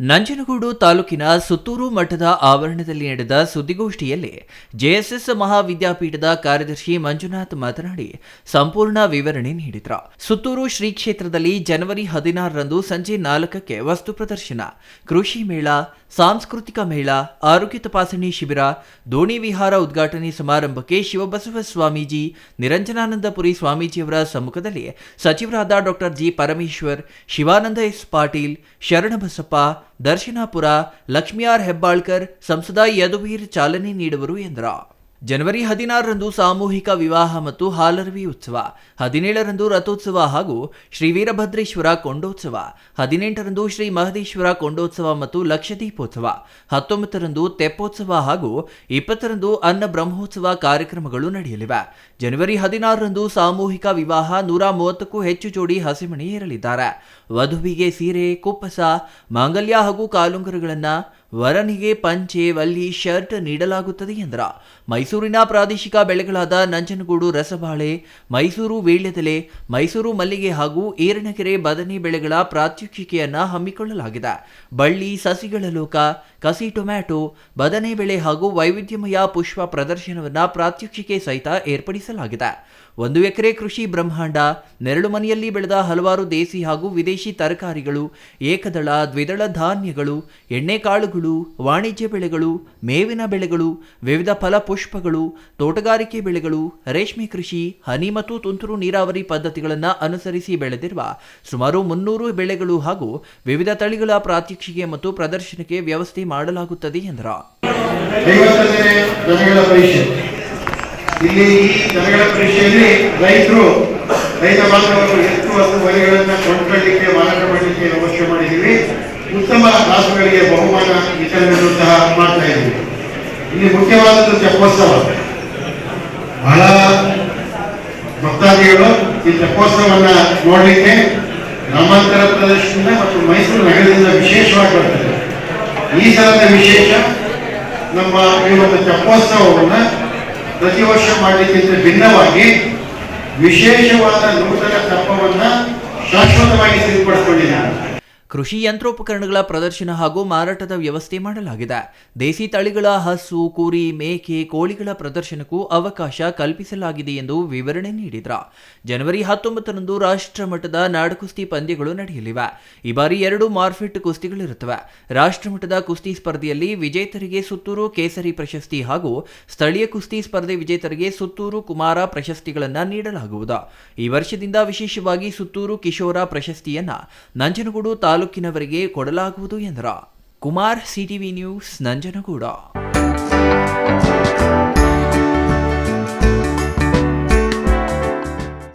ನಂಜನಗೂಡು ತಾಲೂಕಿನ ಸುತ್ತೂರು ಮಠದ ಆವರಣದಲ್ಲಿ ನಡೆದ ಸುದ್ದಿಗೋಷ್ಠಿಯಲ್ಲಿ ಜೆಎಸ್ಎಸ್ ಮಹಾವಿದ್ಯಾಪೀಠದ ಕಾರ್ಯದರ್ಶಿ ಮಂಜುನಾಥ್ ಮಾತನಾಡಿ, ಸಂಪೂರ್ಣ ವಿವರಣೆ ನೀಡಿದರು. ಸುತ್ತೂರು ಶ್ರೀ ಕ್ಷೇತ್ರದಲ್ಲಿ ಜನವರಿ ಹದಿನಾರರಂದು ಸಂಜೆ ನಾಲ್ಕಕ್ಕೆ ವಸ್ತು ಪ್ರದರ್ಶನ, ಕೃಷಿ ಮೇಳ, ಸಾಂಸ್ಕೃತಿಕ ಮೇಳ, ಆರೋಗ್ಯ ತಪಾಸಣೆ ಶಿಬಿರ, ದೋಣಿ ವಿಹಾರ ಉದ್ಘಾಟನೆ ಸಮಾರಂಭಕ್ಕೆ ಶಿವಬಸವ ಸ್ವಾಮೀಜಿ, ನಿರಂಜನಾನಂದಪುರಿ ಸ್ವಾಮೀಜಿಯವರ ಸಮ್ಮುಖದಲ್ಲಿ ಸಚಿವರಾದ doctor G Parameshwar, Shivananda S Patil, Sharanabasappa Darshanapur Lakshmi Hebbalkar ಸಂಸದ ಯದುವೀರ್ ಚಾಲನೆ ನೀಡುವರು ಎಂದರು. ಜನವರಿ ಹದಿನಾರರಂದು ಸಾಮೂಹಿಕ ವಿವಾಹ ಮತ್ತು ಹಾಲರವಿ ಉತ್ಸವ, ಹದಿನೇಳರಂದು ರಥೋತ್ಸವ ಹಾಗೂ ಶ್ರೀ ವೀರಭದ್ರೇಶ್ವರ ಕೊಂಡೋತ್ಸವ, ಹದಿನೆಂಟರಂದು ಶ್ರೀ ಮಹದೇಶ್ವರ ಕೊಂಡೋತ್ಸವ ಮತ್ತು ಲಕ್ಷದೀಪೋತ್ಸವ, ಹತ್ತೊಂಬತ್ತರಂದು ತೆಪ್ಪೋತ್ಸವ ಹಾಗೂ ಇಪ್ಪತ್ತರಂದು ಅನ್ನ ಬ್ರಹ್ಮೋತ್ಸವ ಕಾರ್ಯಕ್ರಮಗಳು ನಡೆಯಲಿವೆ. ಜನವರಿ ಹದಿನಾರರಂದು ಸಾಮೂಹಿಕ ವಿವಾಹ ನೂರ ಮೂವತ್ತಕ್ಕೂ ಹೆಚ್ಚು ಜೋಡಿ ಹಸಿಮಣಿ ಇರಲಿದ್ದಾರೆ ವಧುವಿಗೆ ಸೀರೆ, ಕುಪ್ಪಸ, ಮಾಂಗಲ್ಯ ಹಾಗೂ ಕಾಲುಂಗರಗಳನ್ನು ವರನಿಗೆ ಪಂಚೆ ವಲ್ಲಿ ಶರ್ಟ್ ನೀಡಲಾಗುತ್ತದೆ ಎಂದರ. ಮೈಸೂರಿನ ಪ್ರಾದೇಶಿಕ ಬೆಳೆಗಳಾದ ನಂಜನಗೂಡು, ರಸಬಾಳೆ, ಮೈಸೂರು ವೀಳ್ಯದೆಲೆ, ಮೈಸೂರು ಮಲ್ಲಿಗೆ ಹಾಗೂ ಏರಣಕೆರೆ ಬದನೆ ಬೆಳೆಗಳ ಪ್ರಾತ್ಯಕ್ಷಿಕೆಯನ್ನ ಹಮ್ಮಿಕೊಳ್ಳಲಾಗಿದೆ. ಬಳ್ಳಿ, ಸಸಿಗಳ ಲೋಕ, ಕಸಿ ಟೊಮ್ಯಾಟೊ, ಬದನೆ ಬೆಳೆ ಹಾಗೂ ವೈವಿಧ್ಯಮಯ ಪುಷ್ಪ ಪ್ರದರ್ಶನವನ್ನ ಪ್ರಾತ್ಯಕ್ಷಿಕೆ ಸಹಿತ ಏರ್ಪಡಿಸಲಾಗಿದೆ. ಒಂದು ಎಕರೆ ಕೃಷಿ ಬ್ರಹ್ಮಾಂಡ, ನೆರಳು ಮನೆಯಲ್ಲಿ ಬೆಳೆದ ಹಲವಾರು ದೇಸಿ ಹಾಗೂ ವಿದೇಶಿ ತರಕಾರಿಗಳು, ಏಕದಳ, ದ್ವಿದಳ ಧಾನ್ಯಗಳು ಎಣ್ಣೆಕಾಳುಗಳು ವಾಣಿಜ್ಯ ಬೆಳೆಗಳು, ಮೇವಿನ ಬೆಳೆಗಳು, ವಿವಿಧ ಫಲ ಪುಷ್ಪಗಳು, ತೋಟಗಾರಿಕೆ ಬೆಳೆಗಳು, ರೇಷ್ಮೆ ಕೃಷಿ, ಹನಿ ಮತ್ತು ತುಂತುರು ನೀರಾವರಿ ಪದ್ಧತಿಗಳನ್ನು ಅನುಸರಿಸಿ ಬೆಳೆದಿರುವ ಸುಮಾರು ಮುನ್ನೂರು ಬೆಳೆಗಳು ಹಾಗೂ ವಿವಿಧ ತಳಿಗಳ ಪ್ರಾತ್ಯಕ್ಷಿಕೆ ಮತ್ತು ಪ್ರದರ್ಶನಕ್ಕೆ ವ್ಯವಸ್ಥೆ ಮಾಡಲಾಗುತ್ತದೆ ಎಂದರು. ಇಲ್ಲಿ ಈ ದನಗಳ ಪರೀಕ್ಷೆಯಲ್ಲಿ ರೈತರು, ರೈತ ಬಾಂಧವರು ಎತ್ತು ಹತ್ತು ಮರಿಗಳನ್ನು ಕೊಂಡ್ಕೊಳ್ಳಿಕ್ಕೆ, ಮಾರಾಟ ಮಾಡಲಿಕ್ಕೆ ಅವಶ್ಯ ಮಾಡಿದ್ದೀವಿ, ಉತ್ತಮ ರಾಸುಗಳಿಗೆ ಬಹುಮಾನ ವಿತರಣೆಯನ್ನು ಸಹ ಮಾಡ್ತಾ ಇದ್ದೀವಿ. ಇಲ್ಲಿ ಮುಖ್ಯವಾದದ್ದು ಚಪ್ಪೋತ್ಸವ ಬಹಳ ಭಕ್ತಾದಿಗಳು ಈ ಚಪ್ಪೋತ್ಸವವನ್ನ ನೋಡಲಿಕ್ಕೆ ಗ್ರಾಮಾಂತರ ಪ್ರದೇಶದಿಂದ ಮತ್ತು ಮೈಸೂರು ನಗರದಿಂದ ವಿಶೇಷವಾಗಿ ಬರ್ತದೆ ಈ ಸಲದ ವಿಶೇಷ ನಮ್ಮ ಈ ಒಂದು ತೆಪ್ಪೋತ್ಸವವನ್ನು ಪ್ರತಿ ವರ್ಷ ಮಾಡಲಿಕ್ಕಿಂತ ಭಿನ್ನವಾಗಿ ವಿಶೇಷವಾದ ನೂತನ ತೆಪ್ಪವನ್ನ ಶಾಶ್ವತವಾಗಿ ಸಿದ್ಧಪಡಿಸಿಕೊಂಡಿದ್ದಾರೆ. ಕೃಷಿ ಯಂತ್ರೋಪಕರಣಗಳ ಪ್ರದರ್ಶನ ಹಾಗೂ ಮಾರಾಟದ ವ್ಯವಸ್ಥೆ ಮಾಡಲಾಗಿದೆ. ದೇಸಿ ತಳಿಗಳ ಹಸು, ಕುರಿ, ಮೇಕೆ, ಕೋಳಿಗಳ ಪ್ರದರ್ಶನಕ್ಕೂ ಅವಕಾಶ ಕಲ್ಪಿಸಲಾಗಿದೆ ಎಂದು ವಿವರಣೆ ನೀಡಿದ್ರ. ಜನವರಿ ಹತ್ತೊಂಬತ್ತರಂದು ರಾಷ್ಟ್ರ ಮಟ್ಟದ ನಾಡಕುಸ್ತಿ ಪಂದ್ಯಗಳು ನಡೆಯಲಿವೆ. ಈ ಬಾರಿ ಎರಡು ಮಾರ್ಫಿಟ್ ಕುಸ್ತಿಗಳಿರುತ್ತವೆ. ರಾಷ್ಟ್ರ ಮಟ್ಟದ ಕುಸ್ತಿ ಸ್ಪರ್ಧೆಯಲ್ಲಿ ವಿಜೇತರಿಗೆ ಸುತ್ತೂರು ಕೇಸರಿ ಪ್ರಶಸ್ತಿ ಹಾಗೂ ಸ್ಥಳೀಯ ಕುಸ್ತಿ ಸ್ಪರ್ಧೆ ವಿಜೇತರಿಗೆ ಸುತ್ತೂರು ಕುಮಾರ ಪ್ರಶಸ್ತಿಗಳನ್ನು ನೀಡಲಾಗುವುದು. ಈ ವರ್ಷದಿಂದ ವಿಶೇಷವಾಗಿ ಸುತ್ತೂರು ಕಿಶೋರ ಪ್ರಶಸ್ತಿಯನ್ನ ನಂಜನಗೂಡು ತಾಲೂಕಿನವರಿಗೆ ಕೊಡಲಾಗುವುದು ಎಂದರ ಕುಮಾರ್ ಸಿಟಿವಿ ನ್ಯೂಸ್ ನಂಜನಗೂಡ.